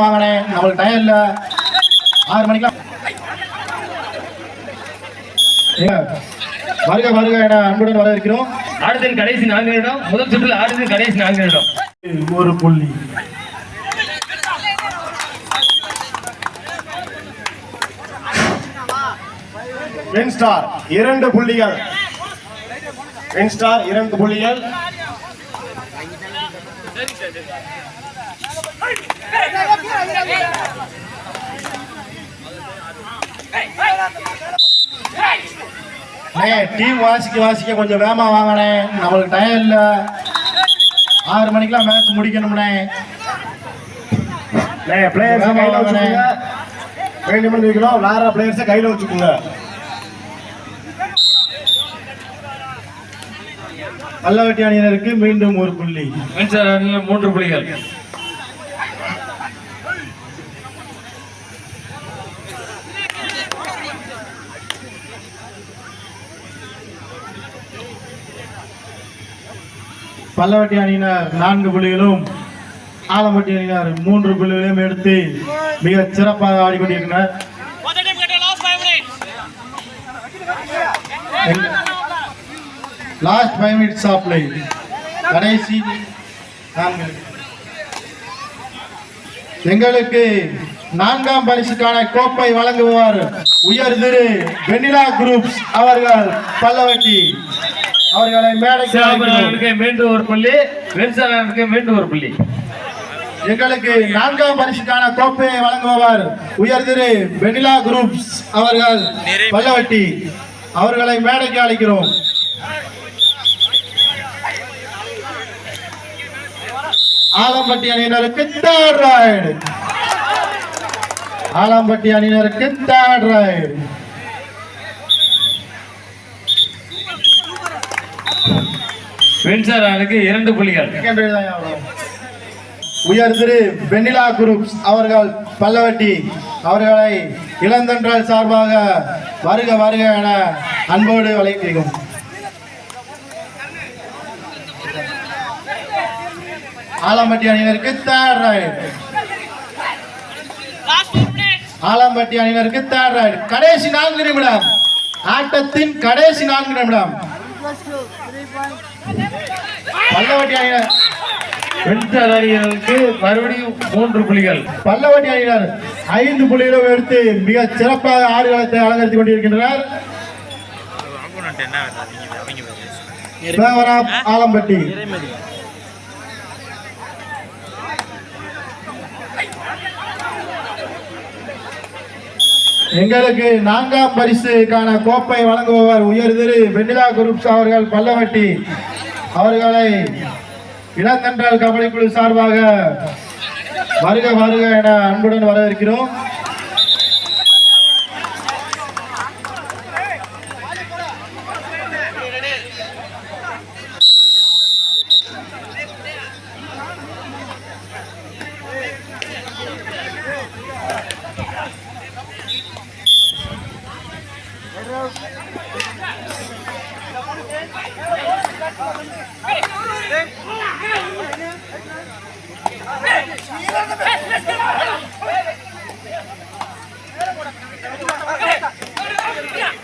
வாங்கினேன் நம்மளுக்கு டைம் இல்ல. ஆறு மணிக்கெல்லாம் ஏங்க, வருக வருக என அன்புடன் வரவேற்கிறோம். ஆடுதல் கடைசி நான்கு நிமிடம் முதல் சுற்றில் ஆடுதல் கடைசி நான்கு நிமிடம் ஒரு புள்ளி. வென் ஸ்டார் இரண்டு புள்ளிகள். வென் ஸ்டார் இரண்டு புள்ளிகள். டீம் வாசிக்க வாசிக்க கொஞ்சம் வேகமா வாங்கினே நம்மளுக்கு டைம் இல்ல. ஆறு மணிக்கெல்லாம் மேட்ச் முடிக்கணும்னே பிளேயர்ஸ் கையில வச்சுக்கோங்க. வேணும் இருக்கணும் விளையாடுற பிளேயர்ஸை கையில வச்சுக்கோங்க. பல்லவட்டி அணியினருக்கு மீண்டும் ஒரு புள்ளி. மூன்று புள்ளிகள். பல்லவட்டி அணியினர் நான்கு புள்ளிகளும் ஆலம்பட்டி அணியினர் மூன்று புள்ளிகளையும் எடுத்து மிக சிறப்பாக ஆடிக்கொண்டிருக்கிறார் லாஸ்ட் ஃபைவ் மினிட்ஸ் ஆஃப் கடைசி நான்கு. எங்களுக்கு நான்காம் பரிசுக்கான கோப்பை வழங்குவார் உயர் திரு வெண்ணிலா குரூப்ஸ் அவர்கள் பல்லவட்டி அவர்களை மேடைக்கு அழைக்கிறோம். சிவபுரனுக்கு மீண்டும் ஒரு புள்ளி மீண்டும் ஒரு புள்ளி. எங்களுக்கு நான்காம் பரிசுக்கான கோப்பையை வழங்குபவர் உயர் திரு வெண்ணிலா குரூப்ஸ் அவர்கள் பல்லவட்டி அவர்களை மேடைக்கு அழைக்கிறோம். ஆலம்பட்டி அணியினருக்கு தேர்ட் ரைடு ஆலம்பட்டி அணியினருக்கு தேர்ட் ரைடு மின்சாரனுக்கு இரண்டு புள்ளிகள். உயர் திரு வெண்ணிலா குரூப்ஸ் அவர்கள் பல்லவட்டி அவர்களை இளந்தன்றல் சார்பாக வருக வருக என அன்போடு அழைக்கிறோம் ஆலம்பட்டி அணியினருக்கு தேர்ட் ரைட் ஆலம்பட்டி அணியினருக்கு தேர்ட் ரைட் கடைசி நான்கு நிமிடம். ஆட்டத்தின் கடைசி நான்கு நிமிடம். பல்லவட்டி அணியினர் மின்சார அணியினருக்கு மறுபடியும் மூன்று புள்ளிகள் பல்லவட்டி அணியினர் ஐந்து புள்ளிகளும் எடுத்து மிக சிறப்பாக ஆடுகளத்தை அலங்கரித்துக் கொண்டிருக்கின்றனர். ஆலம்பட்டி. எங்களுக்கு நான்காம் பரிசுக்கான கோப்பை வழங்குபவர் உயர் திரு வெண்ணிலா குரூப்ஸ் அவர்கள் பல்லவட்டி அவர்களை இளங்கன்றால் கபடி குழு சார்பாக வருக வருக என அன்புடன் வரவேற்கிறோம். Let's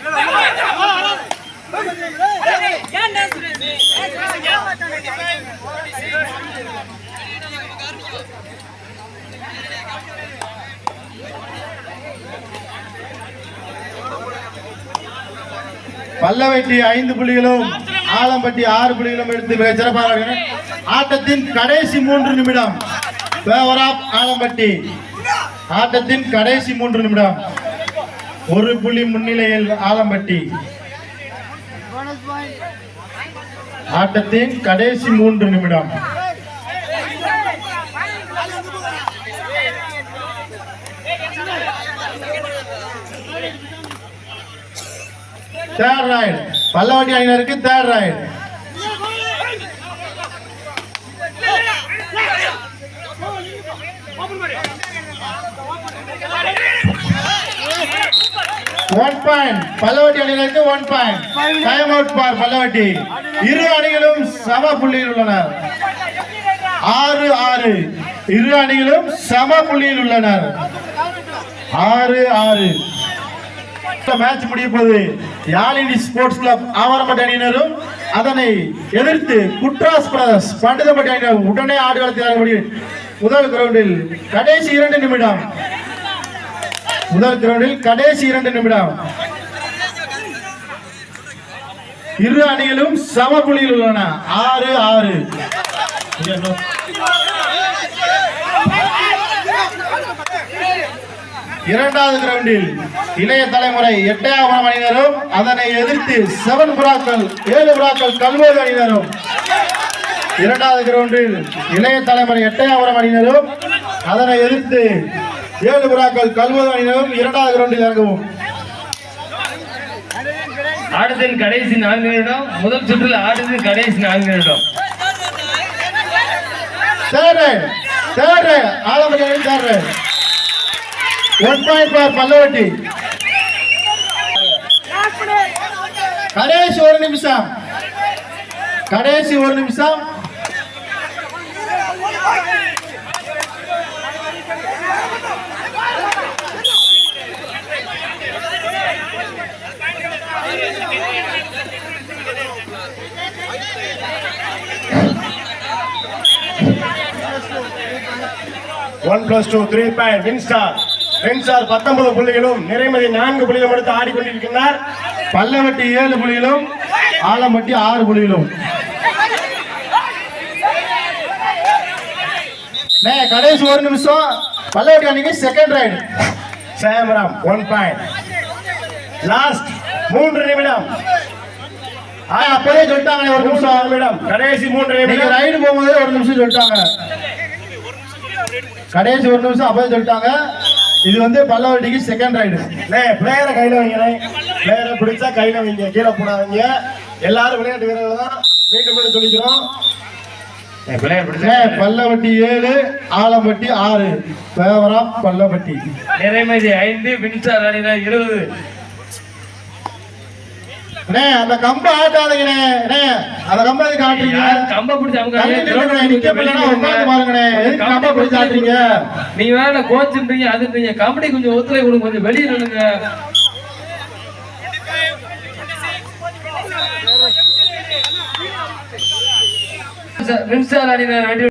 go! பல்லவெட்டி ஐந்து புள்ளிகளும் ஆலம்பட்டி ஆறு புள்ளிகளும் எடுத்து மிக சிறப்பாக ஆட்டத்தின் கடைசி மூன்று நிமிடம். ஆலம்பட்டி. ஆட்டத்தின் கடைசி மூன்று நிமிடம். ஒரு புள்ளி முன்னிலையில் ஆலம்பட்டி. ஆட்டத்தின் கடைசி மூன்று நிமிடம். தேர்ட் ரைடு பல்லவட்டி அணியினருக்கு third raid one point Pallavatti அணியினருக்கு one point time out for Pallavatti. இரு அணிகளும் சம புள்ளியில் உள்ளனர். ஆறு ஆறு. இரு அணிகளும் சம புள்ளியில் உள்ளனர். ஆறு ஆறு. மேட்ச் முடிய போது யாழினி ஸ்போர்ட்ஸ் கிளப் ஆவரம்பட்டி அணியினரும் அதனை எதிர்த்து குட்ராஸ் பிரதர்ஸ் பண்டிதப்பட்டி அணியினர் உடனே ஆடுகளத்தில் முதல் கிரவுண்டில் கடைசி இரண்டு நிமிடம். முதல் கிரவுண்டில் கடைசி இரண்டு நிமிடம். இரு அணிகளும் சம புள்ளியில் உள்ளன. ஆறு ஆறு. இரண்டாவது கிரவுண்டில் இளைய தலைமுறை எட்டயபுரம் அணியினரும் அதனை எதிர்த்து செவன் புறாக்கள் ஏழு புறாக்கள் கல்வேறு அணியினரும். இரண்டாவது கிரவுண்டில் இளைய தலைமுறை எட்டயபுரம் அணியினரும் அதனை எதிர்த்து ஏழு புறாக்கள் கல்வேறு அணியினரும் இரண்டாவது கிரவுண்டில் இறங்கவும். ஆட்டத்தின் கடைசி நான்கு நிமிடம் முதல் சுற்றில் ஆட்டத்தின் கடைசி நான்கு நிமிடம். தேர்டு தேர்டு ஆலமணி அணி தேர்டு ஒன் பாயிண்ட் பல்லவட்டி கடைசி ஒரு நிமிஷம் கடைசி ஒரு நிமிஷம் one two, two three win star. Winstar பத்தொன்பது புள்ளிகளும் நிறைமதி நான்கு புள்ளிகளும் எடுத்து ஆடிக்கொண்டிருக்கிறார் பல்லவட்டி ஏழு புள்ளிகளும் ஆலம்பட்டி ஆறு புள்ளிகளும் கடைசி ஒரு நிமிஷம். பல்லவட்டி அன்னைக்கு செகண்ட் ரைடு சேமரம் ஒன் பாயிண்ட் லாஸ்ட் மூன்று நிமிடம். அப்பவே சொல்லிட்டாங்க ஒரு நிமிஷம் நிமிடம். கடைசி மூன்று நீங்க நிமிடம் ரைடு போகும்போது ஒரு நிமிஷம் சொல்லிட்டாங்க. கடைசி ஒரு நிமிஷம் அப்பவே சொல்லிட்டாங்க. இது வந்து பல்லவட்டிக்கு செகண்ட் ரைடு பிளேயரை கையில வைங்க பிளேயரை பிடிச்சா கையில வைங்க கீழே போடாதீங்க. எல்லாரும் விளையாட்டு வீரர்கள் தான் மீண்டும் மீண்டும் சொல்லிக்கிறோம். பல்லவட்டி ஏழு ஆலம்பட்டி ஆறு. பேவரம் பல்லவட்டி நிறைமதி ஐந்து மின்சார அணியினர் இருபது. அந்த கம்ப ஆட்டாதீங்கண்ணே. அந்த கம்ப யார் கம்ப பிடிச்சு அவங்க நிக்க உட்கார்ந்து பாருங்கண்ணே. ஆட்டுறீங்க நீங்க வேணா கோச்சுன்றீங்க அதுன்றீங்க. கபடி கொஞ்சம் ஒத்துழை கொடுங்க கொஞ்சம் வெளியே நில்லுங்க. மின்சார அணியினர் வெற்றி